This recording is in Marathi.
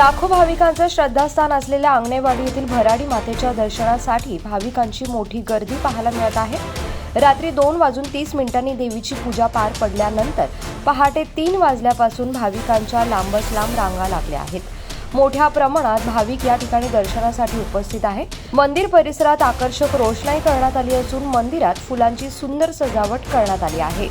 लाखो भाविकांचं श्रद्धास्थान असलेल्या आंगणेवाडी येथील भराडी मातेच्या दर्शनासाठी भाविकांची मोठी गर्दी पाहायला मिळत आहे. रात्री दोन वाजून तीस मिनिटांनी देवीची पूजा पार पडल्यानंतर पहाटे तीन वाजल्यापासून भाविकांच्या लांबच लांब रांगा लागल्या आहेत. मोठ्या प्रमाणात भाविक या ठिकाणी दर्शनासाठी उपस्थित आहे. मंदिर परिसरात आकर्षक रोषणाई करण्यात आली असून मंदिरात फुलांची सुंदर सजावट करण्यात आली आहे.